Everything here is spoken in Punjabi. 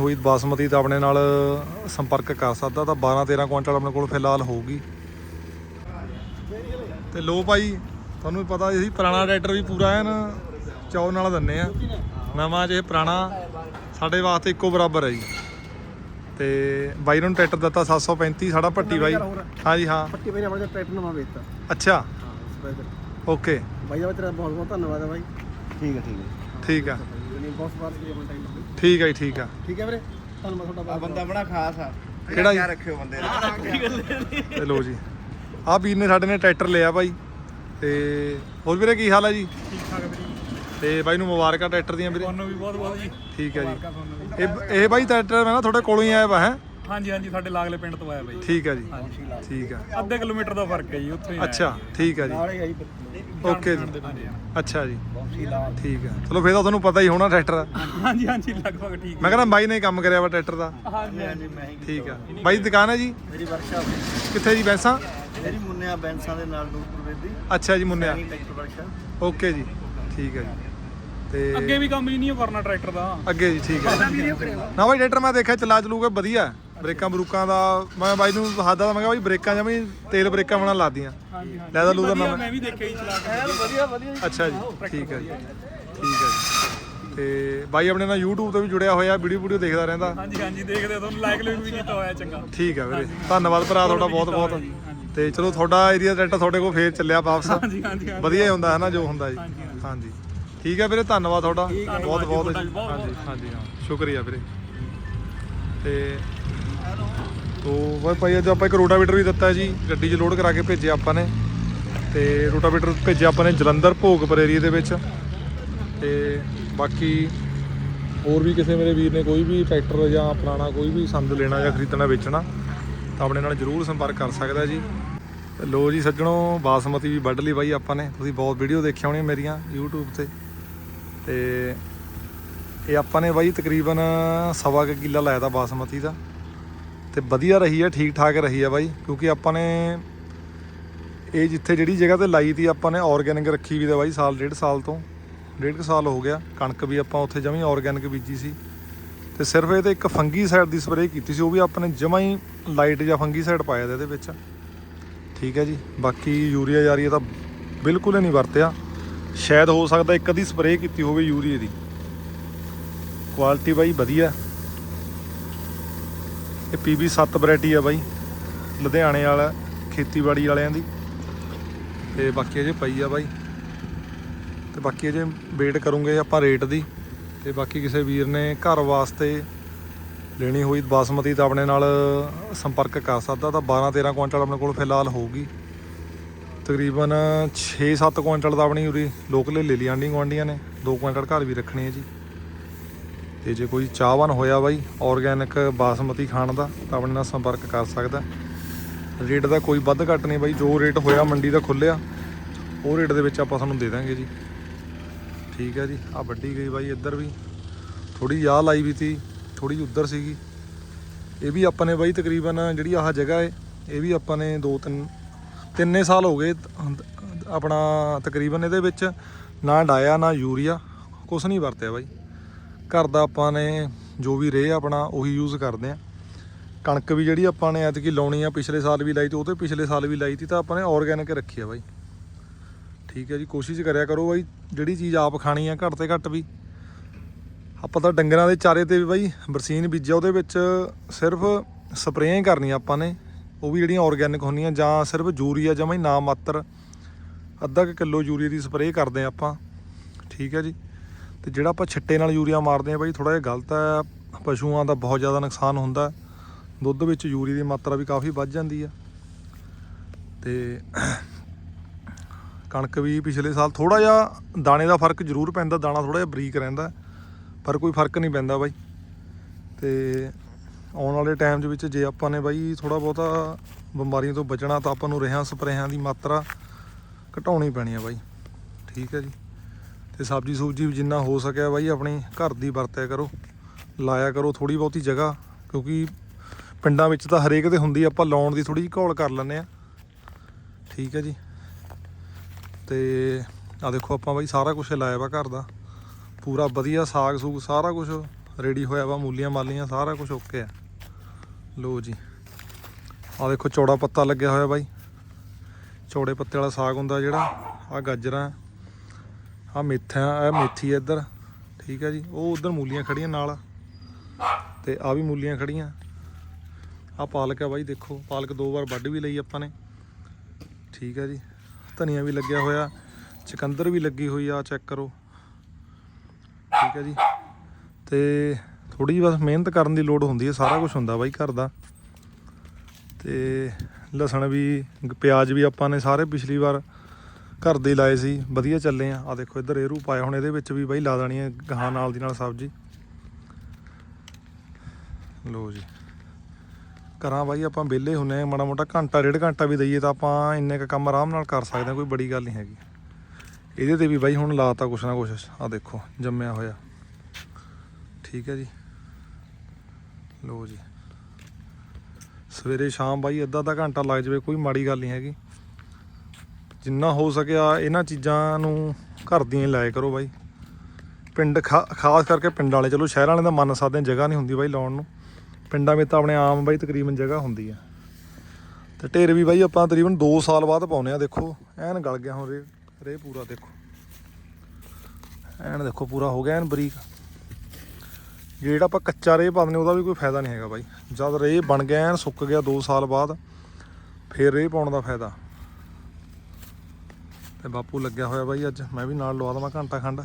ਹੋਈ ਬਾਸਮਤੀ ਤਾਂ ਆਪਣੇ ਨਾਲ ਸੰਪਰਕ ਕਰ ਸਕਦਾ ਤਾਂ 12 13 ਕੁਇੰਟਲ ਆਪਣੇ ਕੋਲ ਫਿਲਹਾਲ ਹੋਊਗੀ। ਤੇ ਲੋ ਭਾਈ ਤੁਹਾਨੂੰ ਵੀ ਪਤਾ ਸੀ ਪੁਰਾਣਾ ਟਰੈਕਟਰ ਵੀ ਪੂਰਾ ਹੈ ਨਾ ਚੌ ਨਾਲ ਦਿੰਨੇ ਆ। ਨਵਾਂ ਜੇ ਪੁਰਾਣਾ ਸਾਡੇ ਵਾਸਤੇ ਇੱਕੋ ਬਰਾਬਰ ਹੈ ਜੀ। ਤੇ ਬਾਈ ਨੂੰ ਟਰੈਕਟਰ ਦਿੱਤਾ 735 ਸਾਡਾ ਪੱਟੀ ਬਾਈ। ਹਾਂਜੀ ਹਾਂ। ਪੱਟੀ ਬਾਈ ਨੇ ਆਪਣਾ ਟਰੈਕਟਰ ਨਵਾਂ ਵੇਚਤਾ। ਅੱਛਾ। ਓਕੇ। ਬਾਈ ਦਾ ਤੇਰਾ ਬਹੁਤ ਬਹੁਤ ਧੰਨਵਾਦ ਹੈ ਬਾਈ। ਠੀਕ ਹੈ ਠੀਕ ਹੈ। ਠੀਕ ਆ। ਨਹੀਂ ਬਹੁਤ ਸਵਾਰ ਸੀ ਆਪਣਾ ਟਾਈਮ ਠੀਕ ਆ ਜੀ ਠੀਕ ਆ। ਠੀਕ ਹੈ ਵੀਰੇ ਧੰਨਵਾਦ ਤੁਹਾਡਾ ਬਹੁਤ ਬੰਦਾ ਬੜਾ ਖਾਸ ਆ। ਕਿਹੜਾ ਜੀ? ਕਿਆ ਰੱਖਿਓ ਬੰਦੇ ਨੇ ਤੇ ਲੋ ਜੀ। ਆਹ ਵੀਰ ਨੇ ਸਾਡੇ ਨੇ ਟਰੈਕਟਰ ਲਿਆ ਬਾਈ ਤੇ ਹੋਰ ਵੀਰੇ ਕੀ ਹਾਲ ਹੈ ਜੀ? ਠੀਕ ਠਾਕ ਵੀਰੇ ਤੇ ਬਾਈ ਨੂੰ ਮੁਬਾਰਕਾਂ ਟਰੈਕਟਰ ਦੀਆਂ ਵੀਰੇ। ਤੁਹਾਨੂੰ ਵੀ ਬਹੁਤ ਬਹੁਤ ਜੀ। ਠੀਕ ਹੈ ਜੀ। ਇਹ ਇਹ ਬਾਈ ਟਰੈਕਟਰ ਮੈਂ ਨਾ ਤੁਹਾਡੇ ਕੋਲੋਂ ਹੀ ਆਇਆ ਵਾ ਹੈ। ਹਾਂਜੀ ਹਾਂਜੀ ਸਾਡੇ ਲਾਗਲੇ ਪਿੰਡ ਤੋਂ ਆਇਆ ਬਾਈ। ਠੀਕ ਹੈ ਜੀ। ਠੀਕ ਆ। ਅੱਧੇ ਕਿਲੋਮੀਟਰ ਦਾ ਫ਼ਰਕ ਹੈ ਜੀ ਉੱਥੇ ਹੀ ਆਇਆ। ਅੱਛਾ ਠੀਕ ਹੈ ਜੀ। ਨਾਲੇ ਆਈ ਓਕੇ ਜੀ। ਹਾਂਜੀ ਅੱਛਾ ਜੀ। ਠੀਕ ਹੈ ਚਲੋ ਫੇਰ ਤਾਂ ਤੁਹਾਨੂੰ ਪਤਾ ਹੀ ਹੋਣਾ ਟਰੈਕਟਰ ਹਾਂਜੀ ਹਾਂਜੀ ਲਗਭਗ ਠੀਕ ਮੈਂ ਕਹਿੰਦਾ ਬਾਈ ਨੇ ਕੰਮ ਕਰਿਆ ਵਾ ਟਰੈਕਟਰ ਦਾ। ਹਾਂਜੀ ਹਾਂਜੀ ਮੈਂ ਹੀ ਠੀਕ ਆ। ਬਾਈ ਦੀ ਦੁਕਾਨ ਹੈ ਜੀ? ਮੇਰੀ ਵਰਕਸ਼ਾਪ ਕਿੱਥੇ ਜੀ ਬੈਂਸਾਂ? ਮੇਰੀ ਮੁੰਨਿਆ ਬੈਂਸਾਂ ਦੇ ਨਾਲ ਨੂਰਪੁਰ ਵੇਦੀ ਅੱਛਾ ਜੀ ਮੁੰਨਿਆ। ਵਰਕਸ਼ਾਪ। ਓਕੇ ਜੀ। ਠੀਕ ਹੈ ਜੀ। ਤੇ ਅੱਗੇ ਵੀ ਕੰਮ ਹੀ ਨਹੀਂ ਕਰਨਾ ਟਰੈਕਟਰ ਦਾ। ਅੱਗੇ ਜੀ ਠੀਕ ਹੈ ਨਾ ਬਾਈ ਟਰੈਕਟਰ ਮੈਂ ਦੇਖਿਆ ਚਲਾ ਚਲੂਗਾ ਵਧੀਆ। ਹੈ। ਬ੍ਰੇਕਾਂ ਬਰੂਕਾਂ ਦਾ ਮੈਂ ਬਾਈ ਨੂੰ ਹੱਦਾ ਮੈਂ ਕਿਹਾ ਬਾਈ ਬ੍ਰੇਕਾਂ ਜਮੀ ਤੇਲ ਬ੍ਰੇਕਾਂ ਬਣਾ ਲਾਦੀਆਂ ਹਾਂਜੀ ਹਾਂਜੀ। ਲੈਦਾ ਲੂਦਾ ਵਧੀਆ, ਨਾ ਮੈਂ ਵੀ ਦੇਖਿਆ ਜੀ ਚਲਾ ਕੇ। ਵਧੀਆ ਵਧੀਆ ਅੱਛਾ ਜੀ ਠੀਕ ਹੈ ਜੀ। ਠੀਕ ਹੈ ਜੀ। ਤੇ ਬਾਈ ਆਪਣੇ ਨਾਲ YouTube ਤੇ ਵੀ ਜੁੜਿਆ ਹੋਇਆ ਵੀਡੀਓ ਵੀਡੀਓ ਦੇਖਦਾ ਰਹਿੰਦਾ। ਹਾਂਜੀ ਹਾਂਜੀ ਦੇਖਦੇ ਆ, ਤੁਹਾਨੂੰ ਲਾਈਕ ਲਿੰਕ ਵੀ ਕੀਤਾ ਹੋਇਆ ਚੰਗਾ। ਠੀਕ ਹੈ ਵੀਰੇ। ਧੰਨਵਾਦ ਭਰਾ ਤੁਹਾਡਾ ਬਹੁਤ ਬਹੁਤ। ਤੇ ਚਲੋ ਤੁਹਾਡਾ ਏਰੀਆ ਟਰੈਕਟਰ ਤੁਹਾਡੇ ਕੋਲ ਫੇਰ ਚੱਲਿਆ ਵਾਪਸ। ਹਾਂਜੀ ਹਾਂਜੀ ਹਾਂਜੀ। ਵਧੀਆ ਹੀ ਹੁੰਦਾ ਹੈ ਨਾ ਜੋ ਹੁੰਦਾ ਜੀ। ਹਾਂਜੀ, ਠੀਕ ਹੈ ਵੀਰੇ ਧੰਨਵਾਦ ਤੁਹਾਡਾ। ਬਹੁਤ ਜੀ, ਬਹੁਤ ਹਾਂਜੀ ਹਾਂਜੀ ਹਾਂ। ਸ਼ੁਕਰੀਆ ਵੀਰੇ। ਤੇ ਤੋ ਬਾਈ ਭਾਈ ਅੱਜ ਆਪਾਂ ਇੱਕ ਰੋਟਾਵੇਟਰ ਵੀ ਦਿੱਤਾ ਜੀ, ਗੱਡੀ 'ਚ ਲੋਡ ਕਰਾ ਕੇ ਭੇਜਿਆ ਆਪਾਂ ਨੇ। ਤੇ ਰੋਟਾਵੇਟਰ ਭੇਜਿਆ ਆਪਾਂ ਨੇ ਜਲੰਧਰ ਭੋਗਪੁਰ ਏਰੀਆ ਦੇ ਵਿੱਚ। ਤੇ ਬਾਕੀ ਹੋਰ ਵੀ ਕਿਸੇ ਮੇਰੇ ਵੀਰ ਨੇ ਕੋਈ ਵੀ ਟਰੈਕਟਰ ਜਾਂ ਪੁਰਾਣਾ ਕੋਈ ਵੀ ਸੰਦ ਲੈਣਾ ਜਾਂ ਖਰੀਦਣਾ, ਵੇਚਣਾ, ਤਾਂ ਆਪਣੇ ਨਾਲ ਜਰੂਰ ਸੰਪਰਕ ਕਰ ਸਕਦਾ ਜੀ। ਤੇ ਲੋ ਜੀ ਸੱਜਣੋ, ਬਾਸਮਤੀ ਵੀ ਵੱਢ ਲਈ ਬਾਈ ਆਪਾਂ ਨੇ। ਤੁਸੀਂ ਬਹੁਤ ਵੀਡੀਓ ਦੇਖੀਆਂ ਹੋਣੀ ਮੇਰੀਆਂ YouTube ਤੇ। ਤੇ ਇਹ ਆਪਾਂ ਨੇ ਬਾਈ ਤਕਰੀਬਨ ਸਵਾ ਕੁ ਕਿੱਲਾ ਲਾਇਆ ਤਾਂ ਬਾਸਮਤੀ ਦਾ। ਤੇ ਵਧੀਆ ਰਹੀ ਹੈ ਠੀਕ ਠਾਕ ਰਹੀ ਹੈ ਬਾਈ, ਕਿਉਂਕਿ ਆਪਾਂ ਨੇ ਇਹ ਜਿੱਥੇ ਜਿਹੜੀ ਜਗ੍ਹਾ ਤੇ ਲਾਈ ਤੀ, ਆਪਾਂ ਨੇ ਆਰਗੈਨਿਕ ਰੱਖੀ ਵੀ ਦਾ ਬਾਈ ਸਾਲ, ਡੇਢ ਸਾਲ ਤੋਂ, ਡੇਢ ਕੁ ਸਾਲ ਹੋ ਗਿਆ, ਕਣਕ ਵੀ ਆਪਾਂ ਉੱਥੇ ਜਮੀ ਆਰਗੈਨਿਕ ਬੀਜੀ ਸੀ। ਤੇ ਸਿਰਫ ਇਹ ਤੇ ਇੱਕ ਫੰਗੀ ਸਾਈਡ ਦੀ ਸਪਰੇਅ ਕੀਤੀ ਸੀ, ਉਹ ਵੀ ਆਪਾਂ ਨੇ ਜਮਾ ਹੀ ਲਾਈਟ ਜਾਂ ਫੰਗੀ ਸਾਈਡ ਪਾਇਆ ਦਾ ਇਹਦੇ ਵਿੱਚ। ਠੀਕ ਹੈ ਜੀ, ਬਾਕੀ ਯੂਰੀਆ ਯਾਰੀਆ ਤਾਂ ਬਿਲਕੁਲ ਹੀ ਨਹੀਂ ਵਰਤਿਆ। ਸ਼ਾਇਦ ਹੋ ਸਕਦਾ ਇੱਕ ਅੱਧੀ ਸਪਰੇਅ ਕੀਤੀ ਹੋਵੇ ਯੂਰੀਏ ਦੀ। ਕੁਆਲਿਟੀ ਬਾਈ ਵਧੀਆ। ਇਹ ਪੀਬੀ 7 ਵੈਰਾਈਟੀ ਆ ਬਾਈ, ਲੁਧਿਆਣੇ ਵਾਲਾ, ਖੇਤੀਬਾੜੀ ਵਾਲਿਆਂ ਦੀ। ਤੇ ਬਾਕੀ ਅਜੇ ਪਈ ਆ ਬਾਈ। ਤੇ ਬਾਕੀ ਅਜੇ ਵੇਟ ਕਰੂੰਗੇ ਆਪਾਂ ਰੇਟ ਦੀ। ਤੇ ਬਾਕੀ ਕਿਸੇ ਵੀਰ ਨੇ ਘਰ ਵਾਸਤੇ ਲੈਣੀ ਹੋਈ ਬਾਸਮਤੀ ਤਾਂ ਆਪਣੇ ਨਾਲ ਸੰਪਰਕ ਕਰ ਸਕਦਾ, ਤਾਂ 12 13 ਕੁਇੰਟਲ ਆਪਣੇ ਕੋਲ ਫਿਲਹਾਲ ਹੋਊਗੀ। ਤਕਰੀਬਨ 6-7 ਕੁਇੰਟਲ ਤਾਂ ਆਪਣੀ ਉਰੀ ਲੋਕਲੇ ਲੈ ਲਈ ਆਂਢੀ ਗੁਆਂਢੀਆਂ ਨੇ 2 ਕੁਇੰਟਲ ਘਰ ਵੀ ਰੱਖਣੇ ਹੈ ਜੀ। ਤੇ ਜੇ ਕੋਈ ਚਾਹਵਾਨ ਹੋਇਆ ਬਾਈ ਆਰਗੈਨਿਕ ਬਾਸਮਤੀ ਖਾਣ ਦਾ, ਤਾਂ ਆਪਣੇ ਨਾਲ ਸੰਪਰਕ ਕਰ ਸਕਦਾ। ਰੇਟ ਦਾ ਕੋਈ ਵੱਧ ਘੱਟ ਨਹੀਂ ਬਾਈ, ਜੋ ਰੇਟ ਹੋਇਆ ਮੰਡੀ ਦਾ ਖੁੱਲਿਆ ਉਹ ਰੇਟ ਦੇ ਵਿੱਚ ਆਪਾਂ ਤੁਹਾਨੂੰ ਦੇ ਦਾਂਗੇ ਜੀ। ਠੀਕ ਹੈ ਜੀ ਆ ਵੱਡੀ ਗਈ ਬਾਈ ਇੱਧਰ ਵੀ। ਥੋੜੀ ਯਾਹ ਲਾਈ ਵੀ ਤੀ ਥੋੜੀ ਉੱਧਰ ਸੀਗੀ। ਇਹ ਵੀ ਆਪਾਂ ਨੇ ਬਾਈ ਤਕਰੀਬਨ ਜਿਹੜੀ ਆਹ ਜਗ੍ਹਾ ਏ ਇਹ ਵੀ ਆਪਾਂ ਨੇ ਦੋ ਤਿੰਨ, ਤਿੰਨੇ ਸਾਲ ਹੋ ਗਏ ਆਪਣਾ ਤਕਰੀਬਨ ਇਹਦੇ ਵਿੱਚ, ਨਾ ਡਾਇਆ, ਨਾ ਯੂਰੀਆ, ਕੁਛ ਨਹੀਂ ਵਰਤਿਆ ਬਾਈ। ਘਰ ਦਾ ਆਪਾਂ ਨੇ ਜੋ ਵੀ ਰੇ ਆਪਣਾ ਉਹੀ ਯੂਜ਼ ਕਰਦੇ ਆ। ਕਣਕ ਵੀ ਜਿਹੜੀ ਆਪਾਂ ਨੇ ਐਤਕੀ ਲਾਉਣੀ ਆ, ਪਿਛਲੇ ਸਾਲ ਵੀ ਲਾਈ ਤੇ, ਉਹ ਤੇ ਪਿਛਲੇ ਸਾਲ ਵੀ ਲਾਈ ਤੀ, ਤਾਂ ਆਪਾਂ ਨੇ ਆਰਗੈਨਿਕ ਰੱਖੀ ਆ ਬਾਈ। ਠੀਕ ਹੈ ਜੀ, ਕੋਸ਼ਿਸ਼ ਕਰਿਆ ਕਰੋ ਬਾਈ, ਜਿਹੜੀ ਚੀਜ਼ ਆਪ ਖਾਣੀ ਆ ਘੱਟ ਤੇ ਘੱਟ ਵੀ। ਆਪਾਂ ਤਾਂ ਡੰਗਰਾਂ ਦੇ ਚਾਰੇ ਤੇ ਵੀ ਬਾਈ, ਬਰਸੀਨ ਬੀਜਿਆ ਉਹਦੇ ਵਿੱਚ ਸਿਰਫ ਸਪਰੇਆਂ ਹੀ ਕਰਨੀਆਂ ਆਪਾਂ ਨੇ। ਉਹ ਵੀ ਜਿਹੜੀਆਂ ਆਰਗੈਨਿਕ ਹੁੰਦੀਆਂ, ਜਾਂ ਸਿਰਫ ਯੂਰੀਆ ਜਮਾਂ ਹੀ ਨਾ ਮਾਤਰ। ਅੱਧਾ ਕੁ ਕਿਲੋ ਯੂਰੀਆ ਦੀ ਸਪਰੇਅ ਕਰਦੇ ਆ ਆਪਾਂ। ਠੀਕ ਹੈ ਜੀ। ਤੇ ਜਿਹੜਾ ਆਪਾਂ ਛਿੱਟੇ ਨਾਲ ਯੂਰੀਆ ਮਾਰਦੇ ਆ ਬਾਈ ਥੋੜਾ ਜਿਹਾ ਗਲਤ ਹੈ, ਪਸ਼ੂਆਂ ਦਾ ਬਹੁਤ ਜ਼ਿਆਦਾ ਨੁਕਸਾਨ ਹੁੰਦਾ ਦੁੱਧ ਵਿੱਚ ਯੂਰੀਆ ਦੀ ਮਾਤਰਾ ਵੀ ਕਾਫੀ ਵੱਧ ਜਾਂਦੀ ਆ ਤੇ ਕਣਕ ਵੀ ਪਿਛਲੇ ਸਾਲ ਥੋੜਾ ਜਿਹਾ ਦਾਣੇ ਦਾ ਫ਼ਰਕ ਜ਼ਰੂਰ ਪੈਂਦਾ, ਦਾਣਾ ਥੋੜਾ ਜਿਹਾ ਬਰੀਕ ਰਹਿੰਦਾ ਪਰ ਕੋਈ ਫ਼ਰਕ ਨਹੀਂ ਪੈਂਦਾ ਬਾਈ। ਤੇ ਆਉਣ ਵਾਲੇ ਟਾਈਮ ਦੇ ਵਿੱਚ ਜੇ ਆਪਾਂ ਨੇ ਬਾਈ ਥੋੜਾ ਬਹੁਤਾ ਬਿਮਾਰੀਆਂ ਤੋਂ ਬਚਣਾ, ਤਾਂ ਆਪਾਂ ਨੂੰ ਰੇਹਾਂ, ਸਪਰੇਹਾਂ ਦੀ ਮਾਤਰਾ ਘਟਾਉਣੀ ਪੈਣੀ ਆ ਬਾਈ। ਠੀਕ ਹੈ ਜੀ। ਤੇ ਸਬਜ਼ੀ ਸੂਬਜੀ ਵੀ ਜਿੰਨਾ ਹੋ ਸਕਿਆ ਬਾਈ ਆਪਣੀ ਘਰ ਦੀ ਵਰਤਿਆ ਕਰੋ, ਲਾਇਆ ਕਰੋ ਥੋੜੀ ਬਹੁਤੀ ਜਗ੍ਹਾ, ਕਿਉਂਕਿ ਪਿੰਡਾਂ ਵਿੱਚ ਤਾਂ ਹਰੇਕ ਦੇ ਹੁੰਦੀ ਆਪਾਂ ਲਾਉਣ ਦੀ ਥੋੜੀ ਜਿਹੀ ਘੋਲ ਕਰ ਲੈਂਦੇ ਆ। ਠੀਕ ਹੈ ਜੀ। ਤੇ ਆ ਦੇਖੋ ਆਪਾਂ ਬਾਈ ਸਾਰਾ ਕੁਝ ਲਾਇਆ ਵਾ ਘਰ ਦਾ। ਪੂਰਾ ਵਧੀਆ ਸਾਗ ਸੂਗ ਸਾਰਾ ਕੁਝ ਰੈਡੀ ਹੋਇਆ ਵਾ, ਮੂਲੀਆਂ ਮਾਲੀਆਂ ਸਾਰਾ ਕੁਝ ਓਕੇ ਆ। ਲੋ ਜੀ। ਆ ਦੇਖੋ ਚੌੜਾ ਪੱਤਾ ਲੱਗਿਆ ਹੋਇਆ ਬਾਈ। ਚੌੜੇ ਪੱਤੇ ਵਾਲਾ ਸਾਗ ਹੁੰਦਾ ਜਿਹੜਾ ਆ ਗਾਜਰਾਂ ਆ ਮੇਥਾ ਆ ਮੇਥੀ ਆ ਇੱਧਰ। ਠੀਕ ਹੈ ਜੀ। ਉਹ ਉਧਰ ਮੂਲੀਆਂ ਖੜੀਆਂ ਨਾਲ। ਤੇ ਆ ਵੀ ਮੂਲੀਆਂ ਖੜੀਆਂ। ਆ ਪਾਲਕ ਆ ਬਾਈ, ਦੇਖੋ। ਪਾਲਕ ਦੋ ਵਾਰ ਵੱਢ ਵੀ ਲਈ ਆਪਾਂ ਨੇ। ਠੀਕ ਹੈ ਜੀ। ਧਨੀਆ ਵੀ ਲੱਗਿਆ ਹੋਇਆ। ਚਕੰਦਰ ਵੀ ਲੱਗੀ ਹੋਈ ਆ ਚੈੱਕ ਕਰੋ। ਠੀਕ ਹੈ ਜੀ। ਤੇ ਥੋੜੀ ਜਿਹੀ ਬਸ ਮਿਹਨਤ ਕਰਨ ਦੀ ਲੋੜ ਹੁੰਦੀ ਹੈ ਸਾਰਾ ਕੁਝ ਹੁੰਦਾ ਬਾਈ ਘਰ ਦਾ। ਤੇ ਲਸਣ ਵੀ, ਪਿਆਜ਼ ਵੀ ਆਪਾਂ ਨੇ ਸਾਰੇ ਪਿਛਲੀ ਵਾਰ ਘਰ ਦੇ ਲਾਏ ਸੀ, ਵਧੀਆ ਚੱਲੇ ਆ। ਆ ਦੇਖੋ ਇੱਧਰ ਏਰੂ ਪਾਇਆ ਹੁਣ ਇਹਦੇ ਵਿੱਚ ਵੀ ਬਾਈ ਲਾ ਦੇਣੀ ਹੈ ਗਾਂ ਨਾਲ ਦੀ ਨਾਲ ਸਬਜ਼ੀ। ਲੋ ਜੀ। ਕਰਾਂ ਬਾਈ ਆਪਾਂ ਵਿਹਲੇ ਹੁੰਨੇ ਆ, ਮਾੜਾ ਮੋਟਾ ਘੰਟਾ, ਡੇਢ ਘੰਟਾ ਵੀ ਦਈਏ ਤਾਂ ਆਪਾਂ ਇੰਨੇ ਕ ਕੰਮ ਆਰਾਮ ਨਾਲ ਕਰ ਸਕਦੇ ਹਾਂ ਕੋਈ ਬੜੀ ਗੱਲ ਨਹੀਂ ਹੈਗੀ। ਇਹਦੇ ਤੇ ਵੀ ਬਾਈ ਹੁਣ ਲਾਤਾ ਕੁਛ ਨਾ ਕੁਛ ਆ ਦੇਖੋ, ਜੰਮਿਆ ਹੋਇਆ। ਠੀਕ ਹੈ ਜੀ। ਲੋ ਜੀ। ਸਵੇਰੇ ਸ਼ਾਮ ਬਾਈ ਅੱਧਾ ਅੱਧਾ ਘੰਟਾ ਲੱਗ ਜਾਵੇ, ਕੋਈ ਮਾੜੀ ਗੱਲ ਨਹੀਂ ਹੈਗੀ। ਜਿੰਨਾ ਹੋ ਸਕਿਆ ਇਹਨਾਂ ਚੀਜ਼ਾਂ ਨੂੰ ਘਰ ਦੀਆਂ ਹੀ ਲਾਇਆ ਕਰੋ ਬਾਈ। ਪਿੰਡ ਖਾ- ਖਾਸ ਕਰਕੇ ਪਿੰਡ ਵਾਲੇ, ਚਲੋ ਸ਼ਹਿਰ ਵਾਲਿਆਂ ਦਾ ਮੰਨ ਸਕਦੇ ਜਗ੍ਹਾ ਨਹੀਂ ਹੁੰਦੀ ਬਾਈ ਲਾਉਣ ਨੂੰ। ਪਿੰਡਾਂ ਵਿੱਚ ਤਾਂ ਆਪਣੇ ਆਮ ਬਾਈ ਤਕਰੀਬਨ ਜਗ੍ਹਾ ਹੁੰਦੀ ਆ। ਤੇ ਢੇਰ ਵੀ ਬਾਈ ਆਪਾਂ ਤਕਰੀਬਨ 2 ਸਾਲ ਬਾਅਦ ਪਾਉਨੇ ਆ, ਦੇਖੋ, ਐਨ ਗਲ ਗਿਆ ਹੁਣ ਰੇ ਰੇ ਪੂਰਾ ਦੇਖੋ। ਐਨ ਦੇਖੋ ਪੂਰਾ ਹੋ ਗਿਆ ਐਨ ਬਰੀਕ। ਜਿਹੜਾ ਆਪਾਂ ਕੱਚਾ ਰੇ ਪਾਉਂਦੇ ਉਹਦਾ ਵੀ ਕੋਈ ਫਾਇਦਾ ਨਹੀਂ ਹੈਗਾ ਬਾਈ। ਜਦ ਰੇ ਬਣ ਗਿਆ ਐਨ, ਸੁੱਕ ਗਿਆ 2 ਸਾਲ ਬਾਅਦ, ਫਿਰ ਰੇ ਪਾਉਣ ਦਾ ਫਾਇਦਾ। ਤੇ ਬਾਪੂ ਲੱਗਿਆ ਹੋਇਆ ਬਾਈ ਅੱਜ। ਮੈਂ ਵੀ ਨਾਲ ਲਵਾ ਦਵਾਂ ਘੰਟਾ ਖੰਡ।